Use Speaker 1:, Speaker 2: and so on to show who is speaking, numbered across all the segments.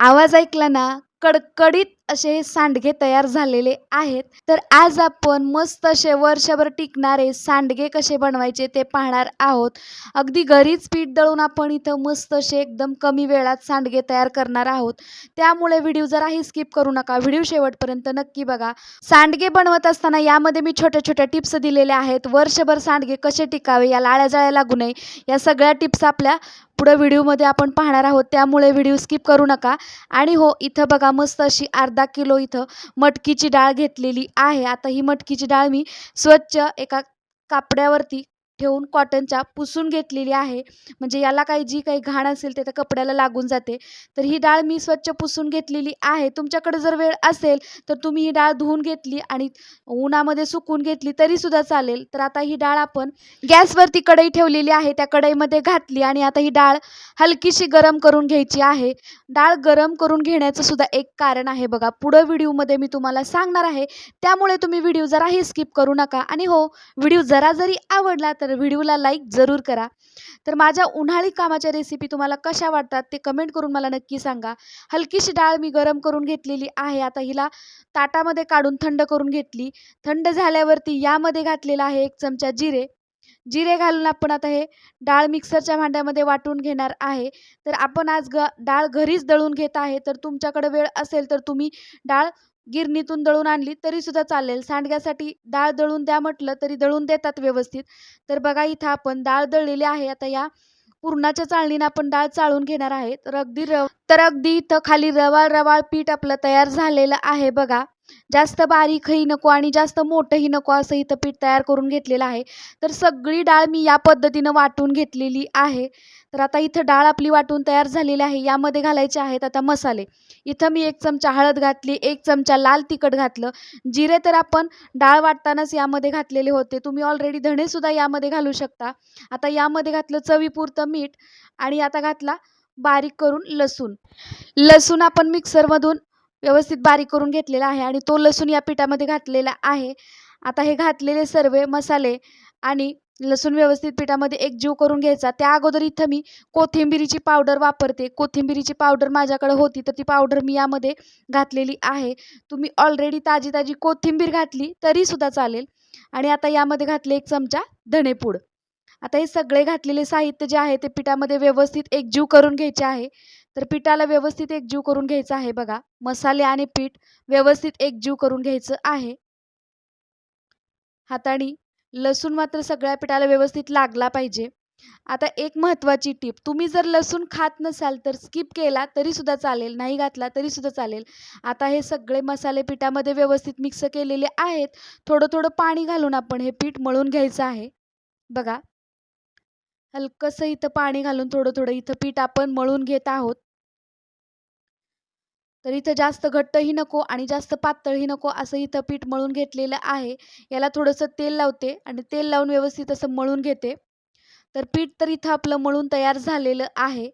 Speaker 1: आवाज ऐकला ना कडकडीत असे हे सांडगे तयार झालेले आहेत. तर आज आपण मस्त असे वर्षभर टिकणारे सांडगे कसे बनवायचे ते पाहणार आहोत. अगदी घरीच पीठ दळून आपण इथं मस्त असे एकदम कमी वेळात सांडगे तयार करणार आहोत. त्यामुळे व्हिडिओ जराही स्किप करू नका. व्हिडिओ शेवटपर्यंत नक्की बघा. सांडगे बनवत असताना यामध्ये मी छोट्या छोट्या टिप्स दिलेल्या आहेत. वर्षभर सांडगे कसे टिकावे या लाळ्या जाळ्या लागू नये. या सगळ्या टिप्स आपल्या पुढं व्हिडिओमध्ये आपण पाहणार आहोत. त्यामुळे व्हिडिओ स्किप करू नका. आणि हो इथं बघा मस्त अशी अर्धा अर्धा किलो इथं मटकीची डाळ घेतलेली आहे. आता ही मटकीची डाळ मी स्वच्छ एका कापड्यावरती ठेवून कॉटनच्या पुसून घेतलेली आहे. म्हणजे याला काही जी काही घाण असेल ते त्या कपड्याला लागून जाते. तर ही डाळ मी स्वच्छ पुसून घेतलेली आहे. तुमच्याकडे जर वेळ असेल तर तुम्ही ही डाळ धुवून घेतली आणि उन्हामध्ये सुकून घेतली तरीसुद्धा चालेल. तर आता ही डाळ आपण गॅसवरती कढई ठेवलेली आहे. त्या कढईमध्ये घातली आणि आता ही डाळ हलकीशी गरम करून घ्यायची आहे. डाळ गरम करून घेण्याचं सुद्धा एक कारण आहे बघा. पुढं व्हिडिओमध्ये मी तुम्हाला सांगणार आहे. त्यामुळे तुम्ही व्हिडिओ जराही स्किप करू नका. आणि हो व्हिडिओ जरा जरी आवडला तर व्हिडिओला लाईक जरूर करा. तर माझ्या उन्हाळी कामाच्या रेसिपी तुम्हाला कशा वाटतात ते कमेंट करून मला नक्की सांगा. हलकीशी डाळ मी गरम करून घेतलेली आहे. आता हिला ताटामध्ये काढून थंड करून घेतली. थंड झाल्यावरती यामध्ये घातलेला आहे एक चमचा जिरे. जिरे घालून आपण आता हे डाळ मिक्सरच्या भांड्यामध्ये वाटून घेणार आहे. तर आपण आज ग डाळ घरीच दळून घेत आहे. तर तुमच्याकडे वेळ असेल तर तुम्ही डाळ गिरणीतून दळून आणली तरी सुद्धा चालेल. सांडग्यासाठी डाळ दळून द्या म्हटलं तरी दळून देतात व्यवस्थित. तर बघा इथं आपण डाळ दळलेली आहे. आता या पुरणाच्या चाळणीनं आपण डाळ चाळून घेणार आहे तर अगदी रव तर अगदी इथं खाली रवाळ रवाळ पीठ आपलं तयार झालेलं आहे बघा. जास्त बारीकही नको आणि जास्त मोठंही नको असं इथं पीठ तयार करून घेतलेलं आहे. तर सगळी डाळ मी या पद्धतीनं वाटून घेतलेली आहे. तर आता इथं डाळ आपली वाटून तयार झालेली आहे. यामध्ये घालायचे आहेत आता मसाले. इथं मी एक चमचा हळद घातली एक चमचा लाल तिखट घातलं. जिरे तर आपण डाळ वाटतानाच यामध्ये घातलेले होते. तुम्ही ऑलरेडी धणेसुद्धा यामध्ये घालू शकता. आता यामध्ये घातलं चवीपुरतं मीठ आणि आता घातला बारीक करून लसूण. लसूण आपण मिक्सरमधून व्यवस्थित बारीक करून घेतलेला आहे आणि तो लसूण या पिठामध्ये घातलेला आहे. आता हे घातलेले सर्व मसाले आणि लसूण व्यवस्थित पिठामध्ये एकजीव करून घ्यायचा. त्या अगोदर इथं मी कोथिंबिरीची पावडर वापरते. कोथिंबिरीची पावडर माझ्याकडे होती तर ती पावडर मी यामध्ये घातलेली आहे. तुम्ही ऑलरेडी ताजी ताजी कोथिंबीर घातली तरीसुद्धा चालेल. आणि आता यामध्ये घातले एक चमचा धणेपूड आता हे सगळे घातलेले साहित्य जे आहे ते पिठामध्ये व्यवस्थित एकजीव करून घ्यायचे आहे. तर पिठाला व्यवस्थित एकजीव करून घ्यायचं आहे बघा. मसाले आणि पीठ व्यवस्थित एकजीव करून घ्यायचं आहे. हाताने लसूण मात्र सगळ्या पिठाला व्यवस्थित लागला पाहिजे. आता एक महत्त्वाची टीप तुम्ही जर लसूण खात नसाल तर स्किप केला तरीसुद्धा चालेल नाही घातला तरीसुद्धा चालेल. आता हे सगळे मसाले पिठामध्ये व्यवस्थित मिक्स केलेले आहेत. थोडं थोडं पाणी घालून आपण हे पीठ मळून घ्यायचं आहे. बघा. हलकंसं इथं पाणी घालून थोडं थोडं इथं पीठ आपण मळून घेत आहोत. तर इथं जास्त घट्टही नको आणि जास्त पातळही नको असं इथं पीठ मळून घेतलेलं आहे. याला थोडंसं तेल लावते आणि तेल लावून व्यवस्थित असं मळून घेते. तर पीठ तर इथं आपलं मळून तयार झालेलं आहे.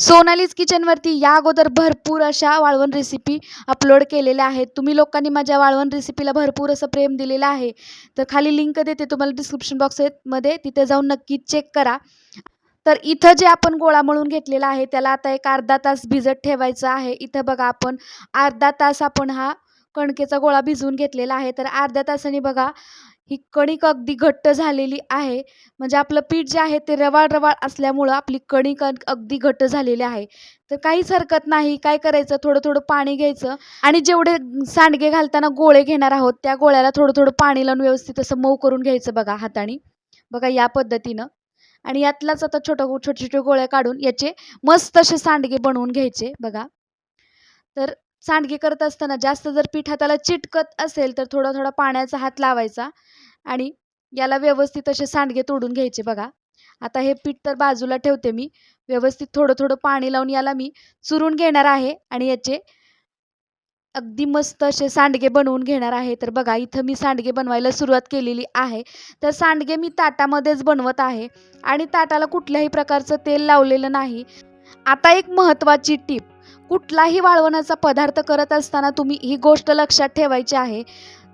Speaker 1: सोनालीज किचनवरती या अगोदर भरपूर अशा वाळवण रेसिपी अपलोड केलेल्या आहेत. तुम्ही लोकांनी माझ्या वाळवण रेसिपीला भरपूर असं प्रेम दिलेलं आहे. तर खाली लिंक देते तुम्हाला डिस्क्रिप्शन बॉक्समध्ये तिथे जाऊन नक्की चेक करा. तर इथं जे आपण गोळा मळून घेतलेला आहे त्याला आता एक अर्धा तास भिजत ठेवायचं आहे. इथं बघा आपण अर्धा तास आपण हा कणकेचा गोळा भिजवून घेतलेला आहे. तर अर्ध्या तासाने बघा ही कणिक अगदी घट्ट झालेली आहे. म्हणजे आपलं पीठ जे आहे ते रवाळ रवाळ असल्यामुळं आपली कणिक अगदी घट्ट झालेली आहे. तर काहीच हरकत नाही. काय करायचं? थोडं थोडं पाणी घ्यायचं. आणि जेवढे सांडगे घालताना गोळे घेणार आहोत त्या गोळ्याला थोडं थोडं पाणी लावून व्यवस्थित असं मऊ करून घ्यायचं बघा हाताने. बघा या पद्धतीनं. आणि यातलाच आता छोटं छोटे छोटे गोळ्या काढून याचे मस्त असे सांडगे बनवून घ्यायचे बघा. तर सांडगे करत असताना जास्त जर पीठ हाताला चिटकत असेल तर थोडा थोडा पाण्याचा हात लावायचा आणि याला व्यवस्थित असे सांडगे तोडून घ्यायचे बघा. आता हे पीठ तर बाजूला ठेवते मी. व्यवस्थित थोडं थोडं पाणी लावून याला मी चुरून घेणार आहे आणि याचे अगदी मस्त असे सांडगे बनवून घेणार आहे. तर बघा इथं मी सांडगे बनवायला सुरुवात केलेली आहे. तर सांडगे मी ताटामध्येच बनवत आहे. आणि ताटाला कुठल्याही प्रकारचं तेल लावलेलं नाही. आता एक महत्त्वाची टीप. कुठलाही वाळवण्याचा पदार्थ करत असताना तुम्ही ही गोष्ट लक्षात ठेवायची आहे.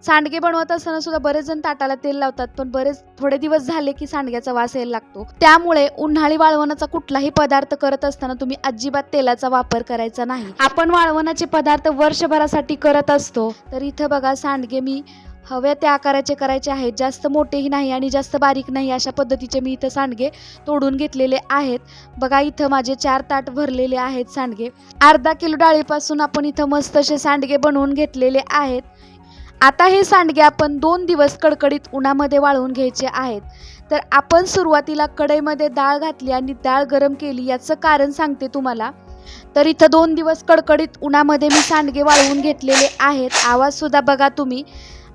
Speaker 1: सांडगे बनवत असताना सुद्धा बरेच जण ताटाला तेल लावतात पण बरेच थोडे दिवस झाले की सांडग्याचा वास यायला लागतो. त्यामुळे उन्हाळी वाळवणाचा कुठलाही पदार्थ करत असताना तुम्ही अजिबात तेलाचा वापर करायचा नाही. आपण वाळवणाचे पदार्थ वर्षभरासाठी करत असतो तर इथं बघा सांडगे मी हव्या त्या आकाराचे करायचे आहेत. जास्त मोठेही नाही आणि जास्त बारीक नाही अशा पद्धतीचे मी इथं सांडगे तोडून घेतलेले आहेत. बघा इथं माझे चार ताट भरलेले आहेत सांडगे. अर्धा किलो डाळीपासून आपण इथं मस्त असे सांडगे बनवून घेतलेले आहेत. आता हे सांडगे आपण दोन दिवस कडकडीत उन्हामध्ये वाळवून घ्यायचे आहेत. तर आपण सुरुवातीला कढईमध्ये डाळ घातली आणि डाळ गरम केली याचं कारण सांगते तुम्हाला. तर इथं दोन दिवस कडकडीत उन्हामध्ये मी सांडगे वाळवून घेतलेले आहेत. आवाजसुद्धा बघा तुम्ही.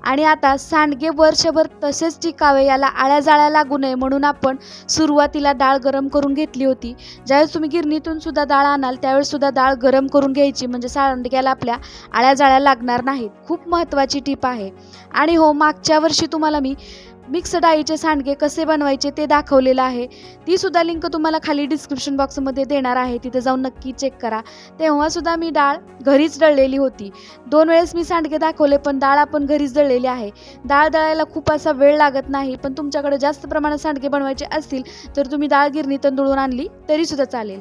Speaker 1: आणि आता सांडगे वर्षभर तसेच टिकावे याला आळ्या जाळ्या लागू नये म्हणून आपण सुरुवातीला डाळ गरम करून घेतली होती. ज्यावेळेस तुम्ही गिरणीतून सुद्धा डाळ आणाल त्यावेळेस सुद्धा डाळ गरम करून घ्यायची म्हणजे सांडग्याला आपल्या आळ्या जाळ्या लागणार नाहीत. खूप महत्त्वाची टीप आहे. आणि हो मागच्या वर्षी तुम्हाला मी मिक्स डाळीचे सांडगे कसे बनवायचे ते दाखवलेलं आहे. ती सुद्धा लिंक तुम्हाला खाली डिस्क्रिप्शन बॉक्समध्ये देणार आहे. तिथे जाऊन नक्की चेक करा. तेव्हासुद्धा मी डाळ घरीच दळलेली होती. दोन वेळेस मी सांडगे दाखवले पण डाळ आपण घरीच दळलेली आहे. डाळ दळायला खूप असा वेळ लागत नाही पण तुमच्याकडे जास्त प्रमाणात सांडगे बनवायचे असतील तर तुम्ही डाळ गिरणीतून दळून आणली तरीसुद्धा चालेल.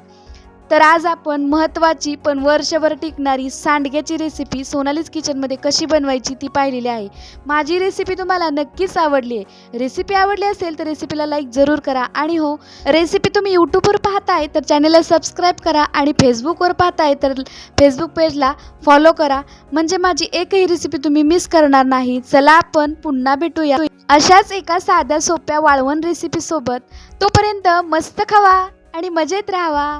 Speaker 1: तर आज आपण महत्त्वाची पण वर्षभर टिकणारी सांडग्याची रेसिपी सोनालीज किचनमध्ये कशी बनवायची ती पाहिलेली आहे. माझी रेसिपी तुम्हाला नक्कीच आवडली आहे. रेसिपी आवडली असेल तर रेसिपीला लाईक जरूर करा. आणि हो रेसिपी तुम्ही यूट्यूबवर पाहताय तर चॅनलला सबस्क्राईब करा आणि फेसबुकवर पाहताय तर फेसबुक पेजला फॉलो करा. म्हणजे माझी एकही रेसिपी तुम्ही मिस करणार नाही. चला आपण पुन्हा भेटूया. अशाच एका साध्या सोप्या वाळवण रेसिपीसोबत तोपर्यंत मस्त खावा आणि मजेत राहावा.